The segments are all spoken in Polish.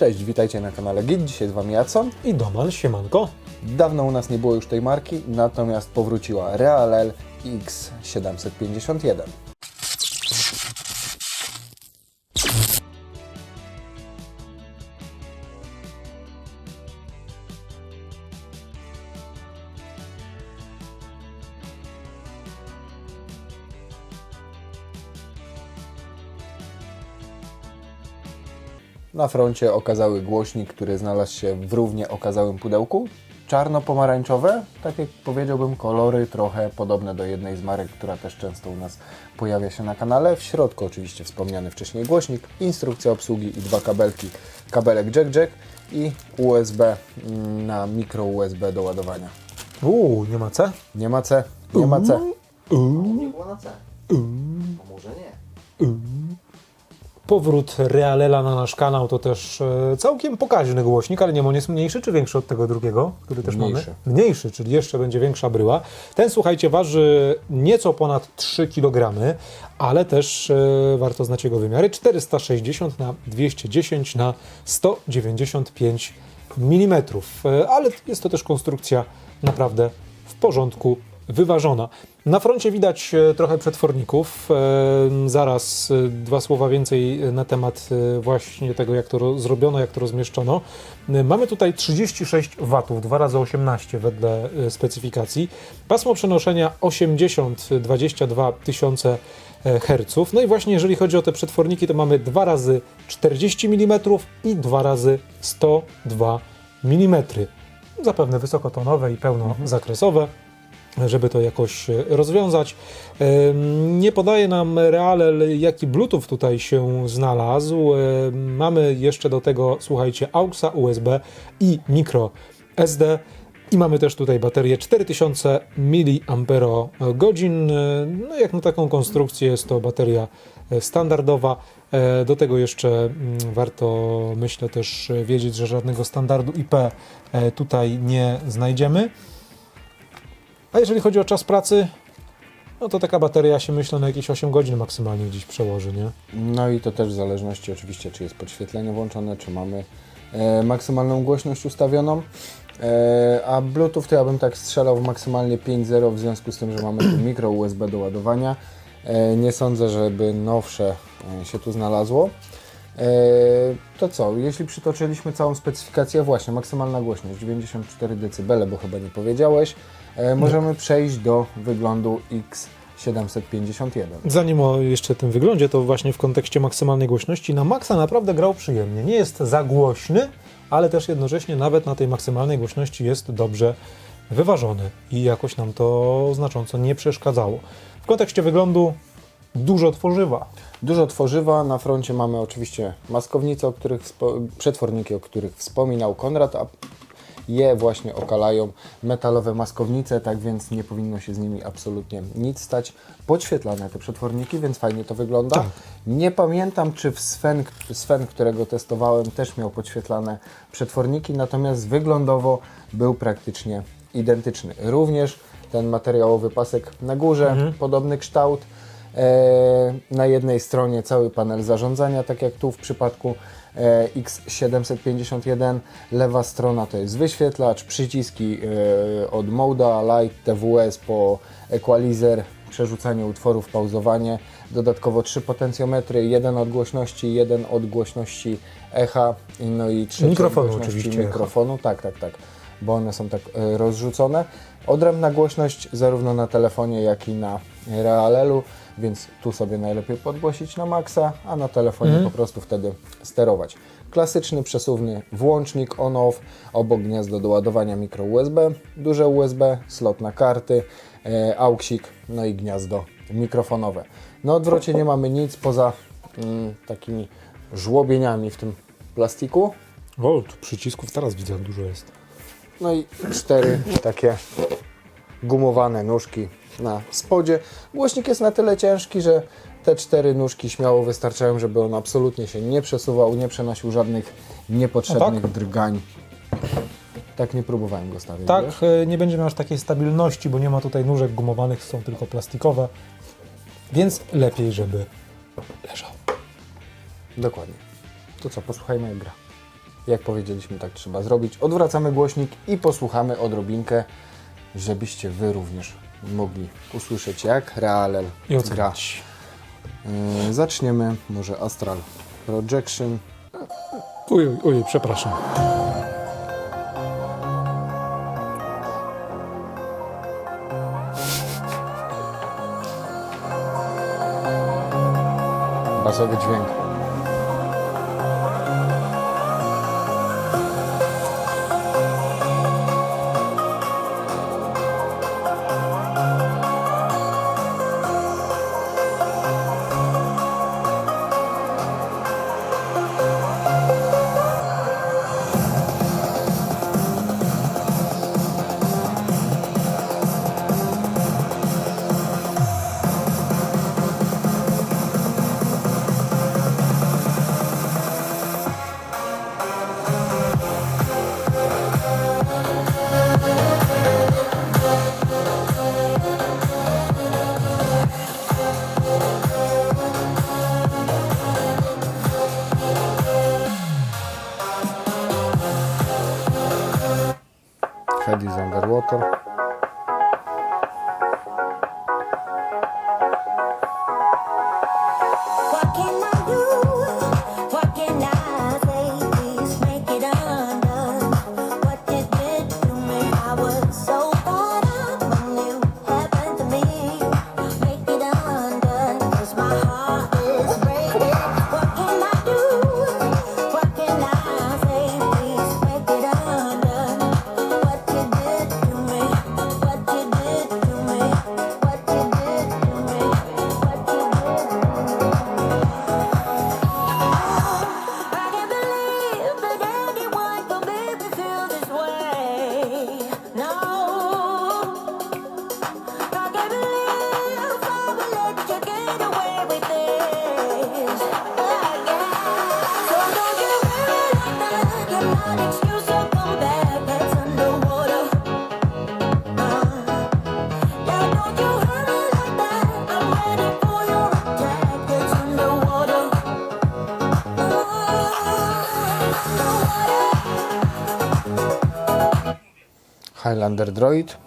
Cześć, witajcie na kanale Git. Dzisiaj z Wami Jacon. I Doman, siemanko. Dawno u nas nie było już tej marki, natomiast powróciła Real X751. Na froncie okazały głośnik, który znalazł się w równie okazałym pudełku. Czarno-pomarańczowe, tak jak powiedziałbym, kolory trochę podobne do jednej z marek, która też często u nas pojawia się na kanale. W środku oczywiście wspomniany wcześniej głośnik, instrukcja obsługi i dwa kabelki. Kabelek jack-jack i USB mm, na mikro USB do ładowania. Uuu, nie ma C? Nie ma C, nie ma C. Nie było na C. A może nie? Powrót Realela na nasz kanał to też e, całkiem pokaźny głośnik, ale nie on jest mniejszy czy większy od tego drugiego, który też Mniejszy. mamy? Mniejszy, czyli jeszcze będzie większa bryła. Ten, słuchajcie, waży nieco ponad 3 kg, ale też e, warto znać jego wymiary. 460 na 210 na 195 mm, E, ale jest to też konstrukcja naprawdę w porządku wyważona. Na froncie widać e, trochę przetworników. E, Zaraz e, dwa słowa więcej na temat właśnie tego, jak to ro- zrobiono, jak to rozmieszczono. Mamy tutaj 36 W, 2 razy 18 wedle specyfikacji. Pasmo przenoszenia 80-22 tysiące e, Hz. No i właśnie jeżeli chodzi o te przetworniki, to mamy 2 razy 40 mm i 2 razy 102 mm. Zapewne wysokotonowe i pełnozakresowe żeby to jakoś e, rozwiązać. Nie podaje nam Realel, jaki Bluetooth tutaj się znalazł. Mamy jeszcze do tego, słuchajcie, AUXa, USB i micro SD. I mamy też tutaj baterię 4000 mAh. No jak na taką konstrukcję jest to bateria e, standardowa. E, Do tego jeszcze mm, warto, myślę, też wiedzieć, że żadnego standardu IP tutaj nie znajdziemy. A jeżeli chodzi o czas pracy, no to taka bateria się myślę na jakieś 8 godzin maksymalnie gdzieś przełoży, nie? No i to też w zależności oczywiście, czy jest podświetlenie włączone, czy mamy e, maksymalną głośność ustawioną. E, a Bluetooth to ja bym tak strzelał w maksymalnie 5.0 w związku z tym, że mamy tu mikro USB do ładowania. E, nie sądzę, żeby nowsze e, się tu znalazło. E, to co, jeśli przytoczyliśmy całą specyfikację, właśnie maksymalna głośność 94 dB, bo chyba nie powiedziałeś, możemy przejść do wyglądu X751. Zanim o jeszcze tym wyglądzie, to właśnie w kontekście maksymalnej głośności na maksa naprawdę grał przyjemnie. Nie jest za głośny, ale też jednocześnie nawet na tej maksymalnej głośności jest dobrze wyważony i jakoś nam to znacząco nie przeszkadzało. W kontekście wyglądu dużo tworzywa. Dużo tworzywa, na froncie mamy oczywiście maskownice, o których przetworniki, o których wspominał Konrad, a je właśnie okalają metalowe maskownice, tak więc nie powinno się z nimi absolutnie nic stać. Podświetlane te przetworniki, więc fajnie to wygląda. Tak. Nie pamiętam, czy w Sven, Sven, którego testowałem, też miał podświetlane przetworniki, natomiast wyglądowo był praktycznie identyczny. Również ten materiałowy pasek na górze, podobny kształt. E, na jednej stronie cały panel zarządzania, tak jak tu w przypadku e, X751. Lewa strona to jest wyświetlacz, przyciski e, od Moda, Light, TWS po Equalizer, przerzucanie utworów, pauzowanie. Dodatkowo trzy potencjometry, jeden od głośności, jeden od głośności echa, no i trzy Mikrofonu oczywiście echa. mikrofonu. Tak, tak, tak, bo one są tak e, rozrzucone. Odrębna głośność zarówno na telefonie, jak i na Realelu, więc tu sobie najlepiej podgłosić na maksa, a na telefonie po prostu wtedy sterować. Klasyczny, przesuwny włącznik on-off, obok gniazdo do ładowania mikro USB, duże USB, slot na karty, e, auksik, no i gniazdo mikrofonowe. Na odwrocie nie mamy nic poza mm, takimi żłobieniami w tym plastiku. O, tu przycisków teraz widzę, jak dużo jest. No i cztery takie gumowane nóżki na spodzie. Głośnik jest na tyle ciężki, że te cztery nóżki śmiało wystarczają, żeby on absolutnie się nie przesuwał, nie przenosił żadnych niepotrzebnych A drgań. Tak nie próbowałem go stawiać. Tak, wiesz? e, nie będzie miał aż takiej stabilności, bo nie ma tutaj nóżek gumowanych, są tylko plastikowe, więc lepiej, żeby leżał. Dokładnie. To co, posłuchajmy jak gra. Jak powiedzieliśmy, tak trzeba zrobić. Odwracamy głośnik i posłuchamy odrobinkę, żebyście Wy również mogli usłyszeć, jak Realel I gra. Yy, zaczniemy może Astral Projection. Ojej, ojej, przepraszam. Basowy dźwięk. робота. Highlander Droid.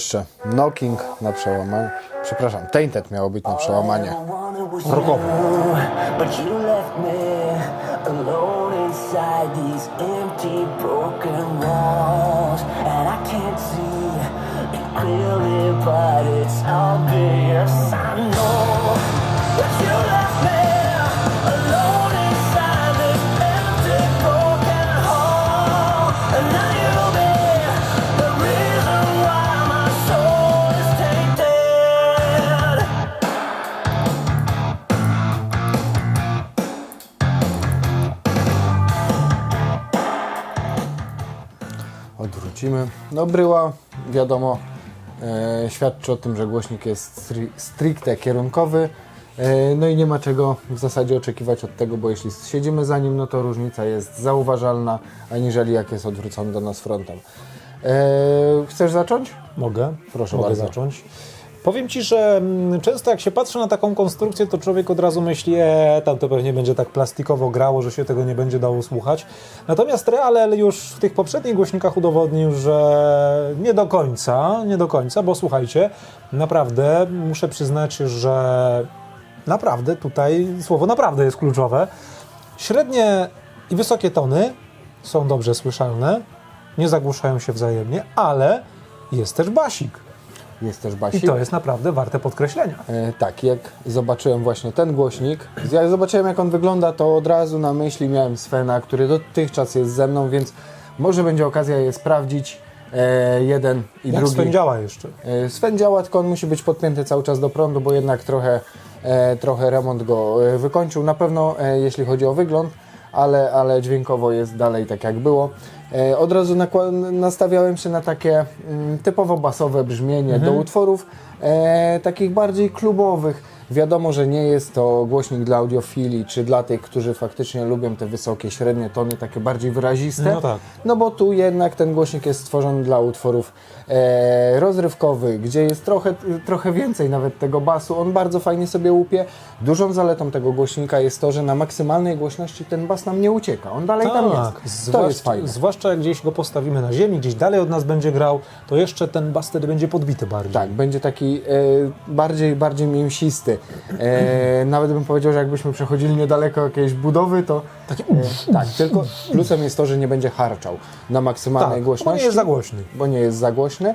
Jeszcze Knocking na przełamanie. Przepraszam, Tainted miało być na przełamanie. Rokowo. But you left Odwrócimy. No bryła, wiadomo, e, świadczy o tym, że głośnik jest stri- stricte kierunkowy. E, no i nie ma czego w zasadzie oczekiwać od tego, bo jeśli siedzimy za nim, no to różnica jest zauważalna, aniżeli jak jest odwrócony do nas frontem. E, chcesz zacząć? Mogę? Proszę Mogę bardzo. zacząć. Powiem Ci, że mm, często jak się patrzy na taką konstrukcję, to człowiek od razu myśli, e, tam to pewnie będzie tak plastikowo grało, że się tego nie będzie dało słuchać. Natomiast Realel już w tych poprzednich głośnikach udowodnił, że nie do końca, nie do końca, bo słuchajcie, naprawdę muszę przyznać, że naprawdę tutaj słowo naprawdę jest kluczowe. Średnie i wysokie tony są dobrze słyszalne, nie zagłuszają się wzajemnie, ale jest też basik. Jest też I basik. to jest naprawdę warte podkreślenia. E, tak, jak zobaczyłem właśnie ten głośnik, jak zobaczyłem jak on wygląda, to od razu na myśli miałem Svena, który dotychczas jest ze mną, więc może będzie okazja je sprawdzić. E, jeden i Jak drugi. Sven działa jeszcze? E, Sven działa, tylko on musi być podpięty cały czas do prądu, bo jednak trochę, e, trochę remont go e, wykończył. Na pewno e, jeśli chodzi o wygląd, ale, ale dźwiękowo jest dalej tak jak było. E, od razu nastawiałem się na takie mm, typowo basowe brzmienie do utworów e, takich bardziej klubowych. Wiadomo, że nie jest to głośnik dla audiofili, czy dla tych, którzy faktycznie lubią te wysokie, średnie tony, takie bardziej wyraziste. No tak. No bo tu jednak ten głośnik jest stworzony dla utworów e, rozrywkowych, gdzie jest trochę, trochę więcej nawet tego basu. On bardzo fajnie sobie łupie. Dużą zaletą tego głośnika jest to, że na maksymalnej głośności ten bas nam nie ucieka. On dalej tam jest. To zwłaszcza, jest fajne. zwłaszcza jak gdzieś go postawimy na ziemi, gdzieś dalej od nas będzie grał, to jeszcze ten bas wtedy będzie podbity bardziej. Tak, będzie taki e, bardziej, bardziej mięsisty. E, nawet bym powiedział, że jakbyśmy przechodzili niedaleko jakiejś budowy, to Taki e, tak, tylko plusem jest to, że nie będzie harczał na maksymalnej tak, bo głośności. nie jest za głośny. bo nie jest za głośny.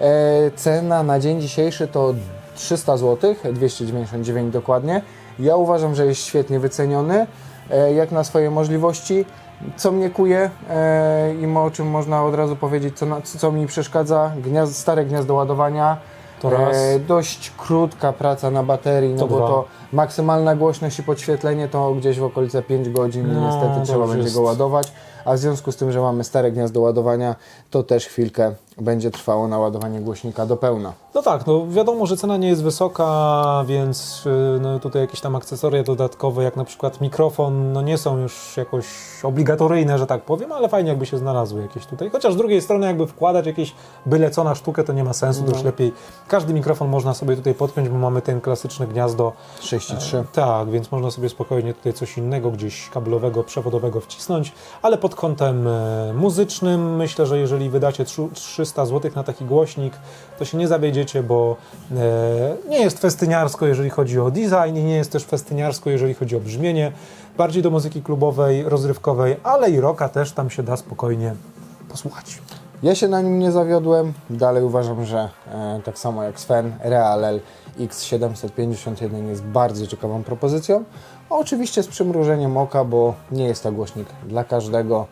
E, cena na dzień dzisiejszy to 300 zł, 299 dokładnie. Ja uważam, że jest świetnie wyceniony, e, jak na swoje możliwości. Co mnie kuje e, i o czym można od razu powiedzieć, co, na, co mi przeszkadza, gniazd, stare gniazdo ładowania. To raz. E, dość krótka praca na baterii, no To bo dwa. to maksymalna głośność i podświetlenie to gdzieś w okolice 5 godzin i No, niestety to trzeba będzie jest- go ładować, a w związku z tym, że mamy stare gniazdo ładowania, to też chwilkę będzie trwało naładowanie głośnika do pełna. No tak, no wiadomo, że cena nie jest wysoka, więc y, no tutaj jakieś tam akcesoria dodatkowe, jak na przykład mikrofon, no nie są już jakoś obligatoryjne, że tak powiem, ale fajnie jakby się znalazły jakieś tutaj. Chociaż z drugiej strony jakby wkładać jakieś byle co na sztukę, to nie ma sensu, to już lepiej. Każdy mikrofon można sobie tutaj podpiąć, bo mamy ten klasyczne gniazdo 6,3. Tak, więc można sobie spokojnie tutaj coś innego, gdzieś kablowego, przewodowego wcisnąć, ale pod kątem e, muzycznym myślę, że jeżeli wydacie trzy- 300 zł na taki głośnik, to się nie zawiedziecie, bo e, nie jest festyniarsko, jeżeli chodzi o design i nie jest też festyniarsko, jeżeli chodzi o brzmienie. Bardziej do muzyki klubowej, rozrywkowej, ale i rocka też tam się da spokojnie posłuchać. Ja się na nim nie zawiodłem. Dalej uważam, że e, tak samo jak Sven, Realel X751 jest bardzo ciekawą propozycją. Oczywiście z przymrużeniem oka, bo nie jest to głośnik dla każdego.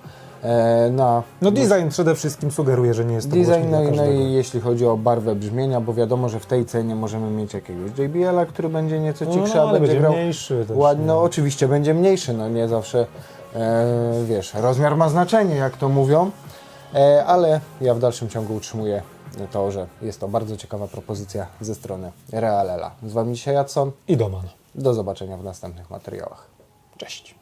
E, na No design przede wszystkim sugeruje, że nie jest to design, no, i- no i jeśli chodzi o barwę brzmienia, bo wiadomo, że w tej cenie możemy mieć jakiegoś JBL-a, który będzie nieco No, cichszy, no, a ale będzie grał mniejszy też, nie? No oczywiście będzie mniejszy, no nie zawsze, e, wiesz, rozmiar ma znaczenie, jak to mówią, e, ale ja w dalszym ciągu utrzymuję to, że jest to bardzo ciekawa propozycja ze strony Realela. Z Wami dzisiaj Jadson. I Doman. Do zobaczenia w następnych materiałach. Cześć.